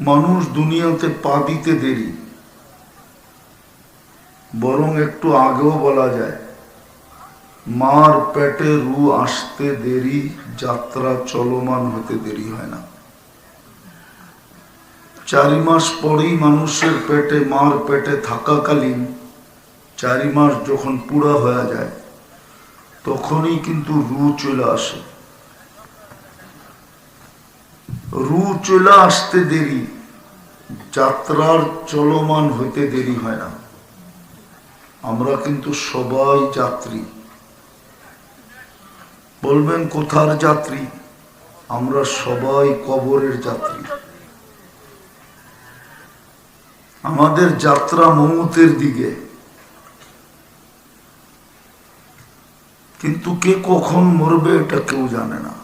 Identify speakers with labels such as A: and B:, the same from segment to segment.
A: মানুষ দুনিয়াতে পা দিতে দেরি। বরং একটু আগেও বলা যায়, মার পেটে রু আসতে দেরি, যাত্রা চলমান হতে দেরি হয় না। চারি মাস পরেই মানুষের পেটে, মার পেটে থাকাকালীন চারি মাস যখন পুরা হয়ে যায়, তখনই কিন্তু রু চলে আসে। রু চলে আসতে দেরি। যাত্রার চলমান হইতে দেরি হয় না। আমরা কিন্তু সবাই যাত্রী। বলবেন, কোথার যাত্রী? আমরা সবাই কবরের যাত্রী। আমাদের যাত্রা মমতের দিকে। কিন্তু কে কখন মরবে এটা কেউ জানে না।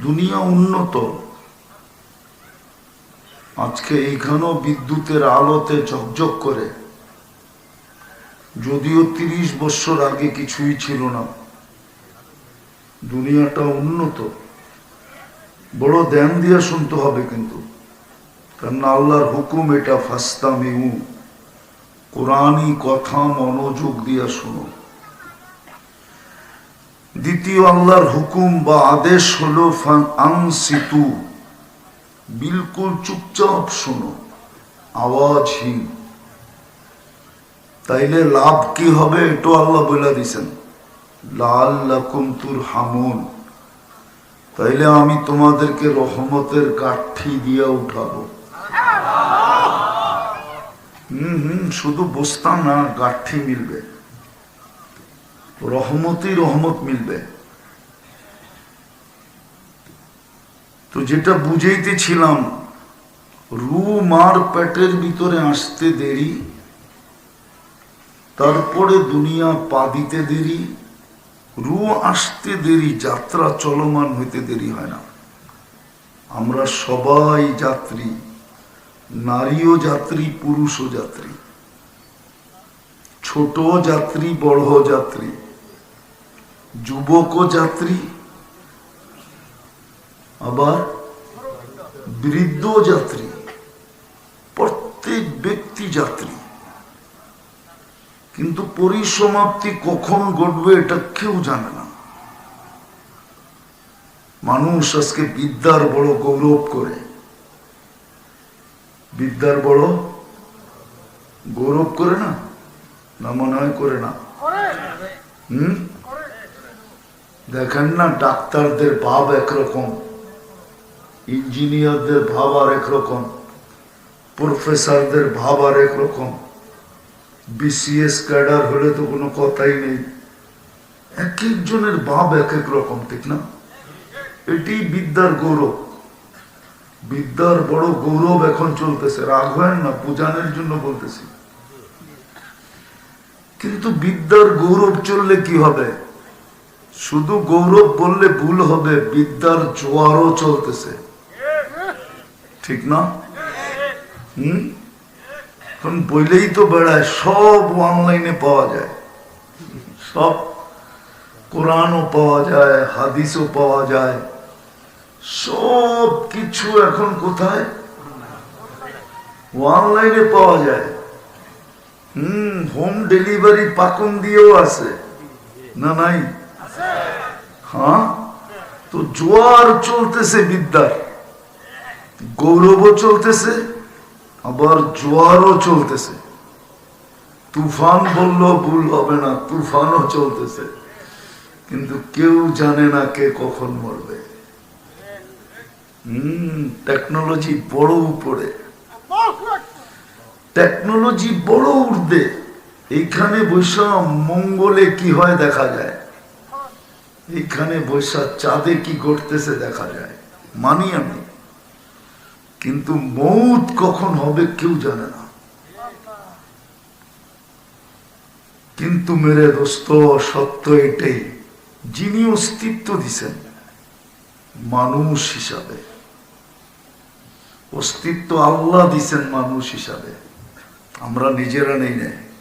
A: দুনিয়া উন্নত। আজকে এইখানেও বিদ্যুতের আলোতে ঝকঝক করে। যদিও তিরিশ বছর আগে কিছুই ছিল না। দুনিয়াটা উন্নত। বড় ধ্যান দিয়ে শুনতে হবে কিন্তু। কারণ আল্লাহর হুকুম এটা ফাস্তা মেউ কোরআনই কথা, মনোযোগ দিয়া শুনো। দ্বিতীয় আল্লাহর হুকুম বা আদেশ হলো আংসিতু বিলকুল চুপচাপ শোনো, আওয়াজহীন। তাইলে লাভ কি হবে এটাও আল্লাহ বলে দিছেন। লাল লাকুম তুর হামুন তাইলে আমি তোমাদেরকে রহমতের কাঠি দিয়ে উঠাবো। হম হম, শুধু বসতাম না গাঠি মিলবে। রহমতই রহমত মিলবে। তো যেটা বুঝাইতেছিলাম রু মার পেটের ভিতরে আসতে দেরি, তারপরে দুনিয়া পা দিতে দেরি রু আসতে দেরি, যাত্রা চলমান হইতে দেরি হয় না। আমরা সবাই যাত্রী, নারীও যাত্রী, পুরুষও যাত্রী। ছোট যাত্রী, বড় যাত্রী। যুবক যাত্রী আবার বৃদ্ধ যাত্রী প্রত্যেক ব্যক্তি যাত্রী। কিন্তু পরিসমাপ্তি কখন ঘটবে এটা কেউ জানে না। মানুষ আজকে বিদ্যার বড় গৌরব করে। বিদ্যার বড় গৌরব করে না? না মনে হয় করে না। হুম? দেখেন না, ডাক্তারদের ভাব একরকম, ইঞ্জিনিয়ারদের ভাব আর একরকম, প্রফেসরদের ভাব আর একরকম, বিসিএস ক্যাডার হলে তো কোনো কথাই নেই। এক একজনের ভাব এক এক রকম, ঠিক না? এটি বিদ্যার গৌরব। বিদ্যার বড় গৌরব এখন চলতেছে। রাগ হয় না, পূজানের জন্য বলতেছি। কিন্তু বিদ্যার গৌরব চললে কি হবে? শুধু গৌরব বললে ভুল হবে, বিদ্যার জোয়ারও চলতেছে। ঠিক না? হম? এখন বইলেই তো বেড়ায়, সব অনলাইনে পাওয়া যায়। সব কোরআনও পাওয়া যায়, হাদিসও পাওয়া যায়। সব কিছু এখন কোথায়? অনলাইনে পাওয়া যায়। হম, হোম ডেলিভারি পাকুন দিয়েও আছে। না, নাই? হ্যাঁ? তো জোয়ার চলতেছে বিদ্যার, গৌরবও চলতেছে, আবার জোয়ারও চলতেছে। তুফান বলল ভুল হবে না, তুফানও চলতেছে। কিন্তু কেউ জানে না কে কখন মরবে। হম টেকনোলজি বড় উপরে। টেকনোলজি বড় উর্ধে এইখানে বৈশা মঙ্গলে কি হয় দেখা যায়। এইখানে বৈশা চাঁদে কি ঘটতেছে দেখা যায়। মানি আমি। কিন্তু মৌত কখন হবে কেউ জানে না। কিন্তু মেরে দোস্ত, সত্য এটাই। যিনি অস্তিত্ব দিছেন, মানুষ হিসাবে। অস্তিত্ব আল্লাহ দিছেন মানুষ হিসাবে। আমরা নিজেরা নেই নেই